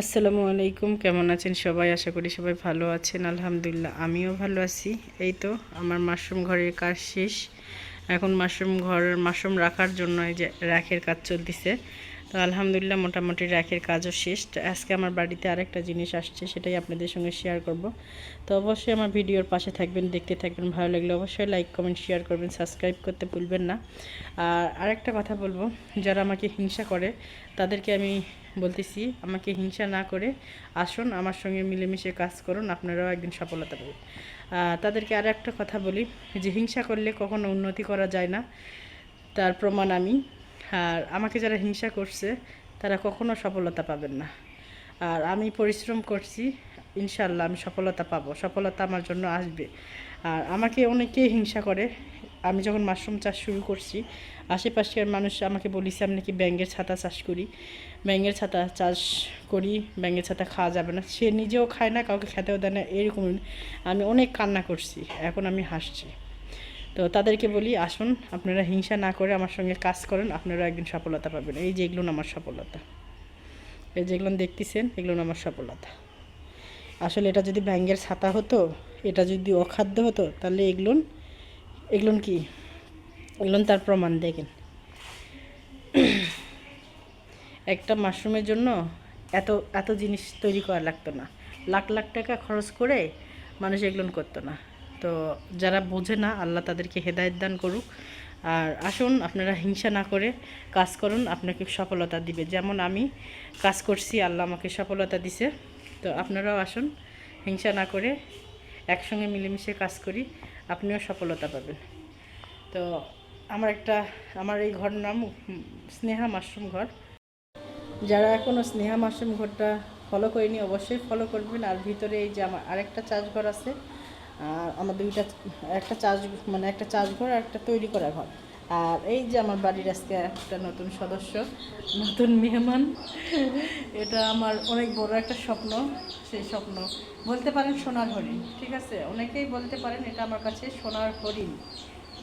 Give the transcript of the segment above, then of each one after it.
আসসালামু আলাইকুম, কেমন আছেন সবাই? আশা করি সবাই ভালো আছেন, আলহামদুলিল্লাহ। আমিও ভালো আছি। এই তো, আমার মাশরুম ঘরের কাজ শেষ। এখন মাশরুম ঘরের মাশরুম রাখার জন্য এই যে র্যাকের কাজ চলতেছে। তো আলহামদুলিল্লাহ মোটামুটি র্যাকের কাজও শেষ। আজকে আমার বাড়িতে আরেকটা জিনিস আসছে, সেটাই আপনাদের সঙ্গে শেয়ার করব। তো অবশ্যই আমার ভিডিওর পাশে থাকবেন, দেখতে থাকবেন, ভালো লাগলে অবশ্যই লাইক কমেন্ট শেয়ার করবেন সাবস্ক্রাইব করতে ভুলবেন না। আর আরেকটা কথা বলব, যারা আমাকে হিংসা করে, তাদেরকে আমি বলতেছি, আমাকে হিংসা না করে আসুন, আমার সঙ্গে মিলেমিশে কাজ করুন, আপনারাও একদিন সফলতা পাবেন। তাদেরকে আর একটা কথা বলি, যে হিংসা করলে কখনো উন্নতি করা যায় না। তার প্রমাণ আমি। আর আমাকে যারা হিংসা করছে, তারা কখনো সফলতা পাবেন না। আর আমি পরিশ্রম করছি ইনশাল্লাহ আমি সফলতা পাবো। সফলতা আমার জন্য আসবে। আর আমাকে অনেকেই হিংসা করে। আমি যখন মাশরুম চাষ শুরু করছি, আশেপাশের মানুষ আমাকে বলিছে, আমি নাকি ব্যাঙ্গের ছাতা চাষ করি। ব্যাঙ্গের ছাতা চাষ করি ব্যাঙ্গের ছাতা খাওয়া যাবে না। সে নিজেও খায় না, কাউকে খেতেও দেয় না এরকম আমি অনেক কান্না করছি। এখন আমি হাসছি। তো তাদেরকে বলি, আসুন, আপনারা হিংসা না করে আমার সঙ্গে কাজ করেন, আপনারা একদিন সফলতা পাবেন। এই যে এগুলো আমার সফলতা। এই যেগুলো দেখতেছেন, এগুলো আমার সফলতা। আসলে এটা যদি ব্যাঙ্গের ছাতা হতো, এটা যদি অখাদ্য হতো, তাহলে এগুলোন এগুলোন কি? এগুলোন তার প্রমাণ, দেখেন। একটা মাশরুমের জন্য এত এত জিনিস তৈরি করা লাগতো না। লাখ লাখ টাকা খরচ করে মানুষ এগুলো করতো না। তো যারা বোঝে না, আল্লাহ তাদেরকে হেদায়ত দান করুক। আর আসুন, আপনারা হিংসা না করে কাজ করুন, আপনাকে সফলতা দিবে। যেমন আমি কাজ করছি, আল্লাহ আমাকে সফলতা দিছে। তো আপনারাও আসুন, হিংসা না করে একসঙ্গে মিলেমিশে কাজ করি, আপনিও সফলতা পাবেন। তো আমার একটা, আমার এই ঘর নাম স্নেহা মাশরুম ঘর। যারা এখনও স্নেহা মাশরুম ঘরটা ফলো করেনি, অবশ্যই ফলো করবেন। আর ভিতরে এই যে আমার আরেকটা চাষ ঘর আছে আর আমার দুইটা, একটা চাষ মানে একটা চাষ ঘর আর একটা তৈরি করা ঘর। আর এই যে আমার বাড়ির আজকে একটা নতুন সদস্য, নতুন মেহমান, এটা আমার অনেক বড় একটা স্বপ্ন, সেই স্বপ্ন। বলতে পারেন সোনার হরিণ, ঠিক আছে? অনেকেই বলতে পারেন এটা আমার কাছে সোনার হরিণ,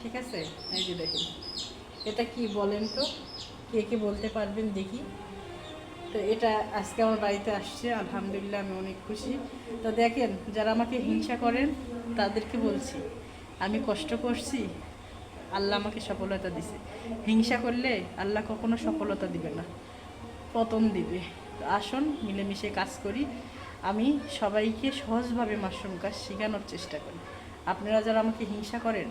ঠিক আছে? এই যে দেখুন, এটা কি বলেন তো? কে কে বলতে পারবেন দেখি। তো এটা আজকে আমার বাড়িতে আসছে, আলহামদুলিল্লাহ আমি অনেক খুশি। তো দেখেন, যারা আমাকে হিংসা করেন, তাদেরকে বলছি, আমি কষ্ট করছি, আল্লাহ আমাকে সফলতা দিছে। হিংসা করলে আল্লাহ কখনো সফলতা দিবে না, পতন দিবে। তো আসুন, মিলেমিশে কাজ করি। আমি সবাইকে সহজভাবে মাশরুম কাজ শেখানোর চেষ্টা করি। আপনারা যারা আমাকে হিংসা করেন,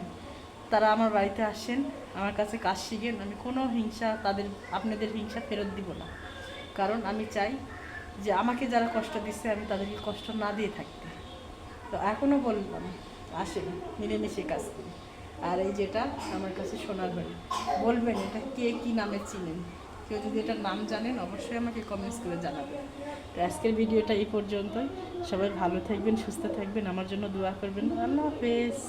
তারা আমার বাড়িতে আসেন, আমার কাছে কাজ শিখেন, আমি কোনো হিংসা তাদের, আপনাদের হিংসা ফেরত দিব না। কারণ আমি চাই যে আমাকে যারা কষ্ট দিচ্ছে আমি তাদেরকে কষ্ট না দিয়ে থাকতে। তো এখনও বললাম, আসেন, মিলেমিশে কাজ করি। আর এই যেটা আমার কাছে সোনার বাড়ি। বলবেন এটা কে কী নামে চিনেন? কেউ যদি এটার নাম জানেন অবশ্যই আমাকে কমেন্টস করে জানাবেন। তো আজকের ভিডিওটা এই পর্যন্তই। সবাই ভালো থাকবেন, সুস্থ থাকবেন। আমার জন্য দোয়া করবেন। আল্লাহ হাফেজ।